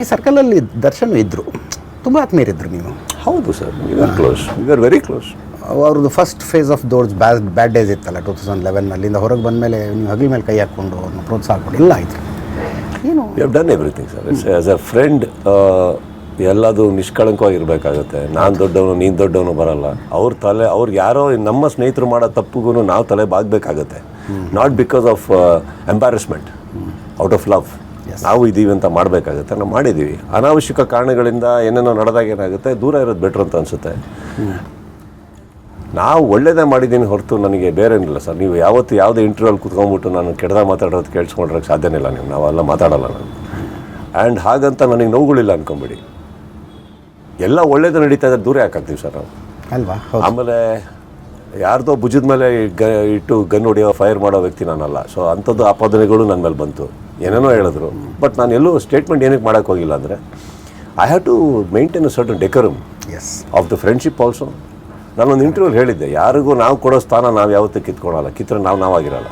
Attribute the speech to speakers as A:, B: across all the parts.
A: ಈ ಸರ್ಕಲಲ್ಲಿ ದರ್ಶನ್ ಇದ್ದರು ತುಂಬ ಆತ್ಮೀಯರಿದ್ದರು ನೀವು.
B: ಹೌದು sir are close are very close
A: ಅವ್ರದ್ದು first phase of those bad bad days ಇತ್ತಲ್ಲ ಟೂ ತೌಸಂಡ್ ಲೆವೆನ್ನಲ್ಲಿಂದ ಹೊರಗೆ ಬಂದಮೇಲೆ ನೀವು ಹಗಲಿ ಮೇಲೆ ಕೈ ಹಾಕ್ಕೊಂಡು ಅವ್ರನ್ನ ಪ್ರೋತ್ಸಾಹ ಕೊಡಿ ಎಲ್ಲ ಆಯಿತು. ಏನು?
B: We have done everything sir it's as a friend ಎಲ್ಲದು ನಿಷ್ಕಳಂಕವಾಗಿರ್ಬೇಕಾಗುತ್ತೆ. ನಾನು ದೊಡ್ಡವನು ನೀನು ದೊಡ್ಡವನು ಬರಲ್ಲ. ಅವ್ರ ತಲೆ ಅವ್ರು ಯಾರೋ ನಮ್ಮ ಸ್ನೇಹಿತರು ಮಾಡೋ ತಪ್ಪುಗೂ ನಾವು ತಲೆ ಬಾಗಬೇಕಾಗತ್ತೆ. Not because of embarrassment out of love ನಾವು ಇದ್ದೀವಿ ಅಂತ ಮಾಡಬೇಕಾಗುತ್ತೆ. ನಾವು ಮಾಡಿದ್ದೀವಿ ಅನಾವಶ್ಯಕ ಕಾರಣಗಳಿಂದ ಏನೇನೋ ನಡೆದಾಗ ಏನಾಗುತ್ತೆ? ದೂರ ಇರೋದು ಬೆಟ್ರ್ ಅಂತ ಅನಿಸುತ್ತೆ. ನಾವು ಒಳ್ಳೇದೇ ಮಾಡಿದ್ದೀನಿ ಹೊರತು ನನಗೆ ಬೇರೆ ಏನಿಲ್ಲ ಸರ್. ನೀವು ಯಾವತ್ತು ಯಾವುದೇ ಇಂಟರ್ವ್ಯೂಲ್ಲಿ ಕುತ್ಕೊಂಡ್ಬಿಟ್ಟು ನಾನು ಕೆಡ್ದಾಗ ಮಾತಾಡೋದು ಕೇಳಿಸ್ಕೊಂಡ್ರಕ್ಕೆ ಸಾಧ್ಯನೇ ಇಲ್ಲ ನೀವು ನಾವೆಲ್ಲ ಮಾತಾಡಲ್ಲ ನಾನು. ಆ್ಯಂಡ್ ಹಾಗಂತ ನನಗೆ ನೋವುಗಳಿಲ್ಲ ಅನ್ಕೊಂಬಿಡಿ. ಎಲ್ಲ ಒಳ್ಳೇದು ನಡೀತಾ ಇದ್ದರೆ ದೂರ ಯಾಕಾಗ್ತೀವಿ ಸರ್ ನಾವು?
A: ಅಲ್ವಾ?
B: ಆಮೇಲೆ ಯಾರ್ದೋ ಭುಜದ ಮೇಲೆ ಗ ಇಟ್ಟು ಗನ್ ಹೊಡೆಯೋ ಫೈರ್ ಮಾಡೋ ವ್ಯಕ್ತಿ ನಾನಲ್ಲ. ಸೊ ಅಂಥದ್ದು ಆಪಾದನೆಗಳು ನನ್ನ ಮೇಲೆ ಬಂತು. ಏನೇನೋ ಹೇಳಿದ್ರು. ಬಟ್ ನಾನು ಎಲ್ಲೂ ಸ್ಟೇಟ್ಮೆಂಟ್ ಏನಕ್ಕೆ ಮಾಡೋಕ್ಕೆ ಹೋಗಿಲ್ಲ ಅಂದರೆ I have to maintain a certain decorum
A: as
B: of the friendship also ನಾನೊಂದು ಇಂಟರ್ವ್ಯೂಲ್ ಹೇಳಿದ್ದೆ ಯಾರಿಗೂ ನಾವು ಕೊಡೋ ಸ್ಥಾನ ನಾವು ಯಾವತ್ತೂ ಕಿತ್ಕೊಳಲ್ಲ ಕಿತ್ತರೆ ನಾವು ನಾವಾಗಿರಲ್ಲ.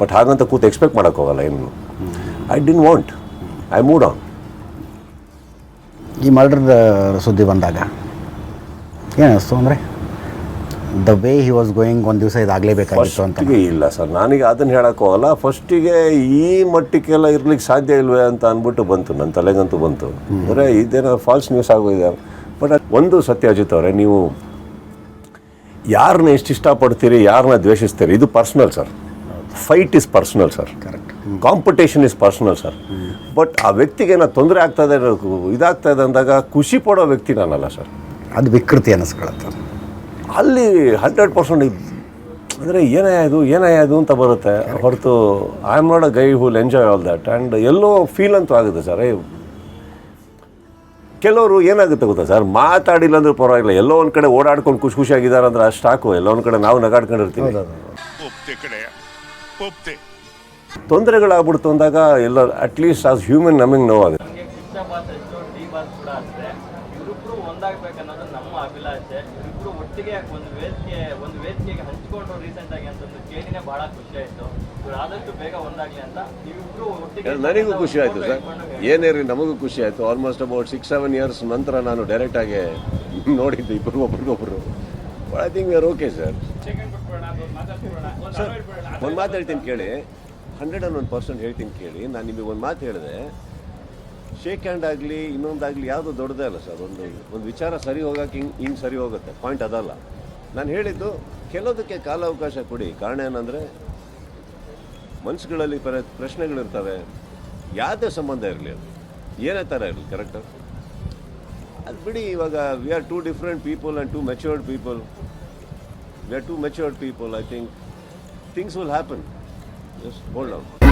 B: ಬಟ್ ಹಾಗಂತ ಕೂತು ಎಕ್ಸ್ಪೆಕ್ಟ್ ಮಾಡೋಕ್ಕೋಗಲ್ಲ ಏನು I didn't want I moved on
A: ಈ ಮರ್ಡರ್ ಸುದ್ದಿ ಬಂದಾಗ ಏನಿಸ್ತು ಅಂದರೆ? The way he was going ಒಂದು ದಿವಸ ಇದಾಗಲೇಬೇಕಾಗಿತ್ತು ಅಂತ.
B: ಫಸ್ಟಿಗೆ ಇಲ್ಲ ಸರ್. ನನಗೆ ಅದನ್ನು ಹೇಳಕ್ಕೆ ಹೋಗಲ್ಲ ಫಸ್ಟಿಗೆ ಈ ಮಟ್ಟಕ್ಕೆಲ್ಲ ಇರ್ಲಿಕ್ಕೆ ಸಾಧ್ಯ ಇಲ್ವೇ ಅಂತ ಅಂದ್ಬಿಟ್ಟು ಬಂತು ನನ್ನ ತಲೆಗಂತೂ ಬಂತು. ಅಂದರೆ ಇದೇನೋ ಫಾಲ್ಸ್ ನ್ಯೂಸ್ ಆಗೋಗಿದೆ ಬಟ್ ಒಂದು ಸತ್ಯ ಅಜಿತ್ ಅವರೇ ನೀವು ಯಾರನ್ನ ಎಷ್ಟು ಇಷ್ಟಪಡ್ತೀರಿ ಯಾರನ್ನ ದ್ವೇಷಿಸ್ತೀರಿ ಇದು personal sir fight is personal sir
A: correct
B: competition is personal sir but ಆ ವ್ಯಕ್ತಿಗೆ ಏನೋ ತೊಂದರೆ ಆಗ್ತಾ ಇದೆ ಇದಾಗ್ತಾ ಇದೆ ಅಂದಾಗ ಖುಷಿ ಪಡೋ ವ್ಯಕ್ತಿ ನಾನಲ್ಲ ಸರ್
A: ಅದು ವಿಕೃತಿ ಅನ್ನಿಸ್ಕೊಳತ್ತೆ
B: ಅಲ್ಲಿ ಹಂಡ್ರೆಡ್ ಪರ್ಸೆಂಟ್ ಅಂದರೆ ಏನೇ ಅದು ಏನೇ ಅದು ಅಂತ ಬರುತ್ತೆ. ಹೊರತು I am not a guy who'll enjoy all that and yellow feel ಅಂತೂ ಆಗುತ್ತೆ ಸರ್ ಕೆಲವರು ಏನಾಗುತ್ತೆ ಗೊತ್ತಾ ಸರ್ ಮಾತಾಡಿಲ್ಲ ಅಂದ್ರೆ ಪರವಾಗಿಲ್ಲ. ಎಲ್ಲೋ ಒಂದು ಕಡೆ ಓಡಾಡ್ಕೊಂಡು ಖುಷಿ ಖುಷಿಯಾಗಿದ್ದಾರೆ ಅಂದ್ರೆ ಅಷ್ಟು ಸಾಕು. ಎಲ್ಲೋ ಒಂದು ಕಡೆ ನಾವು ನಗಾಡ್ಕೊಂಡಿರ್ತೀವಿ. ತೊಂದರೆಗಳಾಗ್ಬಿಡ್ತು ಅಂದಾಗ ಎಲ್ಲ ಅಟ್ಲೀಸ್ಟ್ ಆಸ್ ಹ್ಯೂಮನ್ ನಮಗೆ ನೋವಾಗುತ್ತೆ
C: ಕೃಷ್ಣ ಎಷ್ಟು ಡಿ ಬಾಸ್ ಕೂಡ ಅಷ್ಟೇ ಇವರಿಬ್ರು ಒಂದಾಗಬೇಕನ್ನೋದು ನಮ್ಮ ಅಭಿಲಾಷೆ. ಇವರಿಬ್ರು ಒಟ್ಟಿಗೆ ಒಂದು ವೇದಿಕೆ ಒಂದು ವೇದಿಕೆಗೆ ಹಂಚಿಕೊಂಡು ರೀಸೆಂಟ್ ಆಗಿ ಅಂತಂದು ಕೇಳಿನೇ ಬಹಳ ಖುಷಿ ಆಯ್ತು. ಇವ್ರು ಆದಷ್ಟು ಬೇಗ ಒಂದಾಗ್ಲಿ ಅಂತ ಒಟ್ಟಿಗೆ
B: ನನಗೂ ಖುಷಿ ಆಯಿತು ಸರ್. ಏನೇರಿ ನಮಗೂ ಖುಷಿ ಆಯಿತು. Almost about six seven years ನಂತರ ನಾನು ಡೈರೆಕ್ಟ್ ಆಗಿ ನೋಡಿದ್ದು ಇಬ್ಬರು ಒಬ್ರಿಗೊಬ್ರು. I think are okay sir ಒಂದು ಮಾತು ಹೇಳ್ತೀನಿ ಕೇಳಿ. ಹಂಡ್ರೆಡ್ ಆ್ಯಂಡ್ ಒನ್ ಪರ್ಸೆಂಟ್ ಹೇಳ್ತೀನಿ ಕೇಳಿ. ನಾನು ನಿಮಗೆ ಒಂದು ಮಾತು ಹೇಳಿದೆ. ಶೇಕ್ ಹ್ಯಾಂಡ್ ಆಗಲಿ ಇನ್ನೊಂದಾಗಲಿ ಯಾವುದು ದೊಡ್ಡದೇ ಅಲ್ಲ ಸರ್ ಒಂದು ಒಂದು ವಿಚಾರ ಸರಿ ಹೋಗೋಕೆ ಹಿಂಗೆ ಹಿಂಗೆ ಸರಿ ಹೋಗುತ್ತೆ. ಪಾಯಿಂಟ್ ಅದಲ್ಲ. ನಾನು ಹೇಳಿದ್ದು, ಕೆಲವುದಕ್ಕೆ ಕಾಲಾವಕಾಶ ಕೊಡಿ. ಕಾರಣ ಏನಂದರೆ ಮನಸ್ಸುಗಳಲ್ಲಿ ಪ್ರ, ಪ್ರಶ್ನೆಗಳಿರ್ತವೆ. ಯಾವುದೇ ಸಂಬಂಧ ಇರಲಿ ಅದು. ಏನೇ ಥರ ಇರಲಿ ಕರೆಕ್ಟು ಅದು ಬಿಡಿ, ಇವಾಗ we are two different people and two matured people we are two matured people I think things will happen just hold out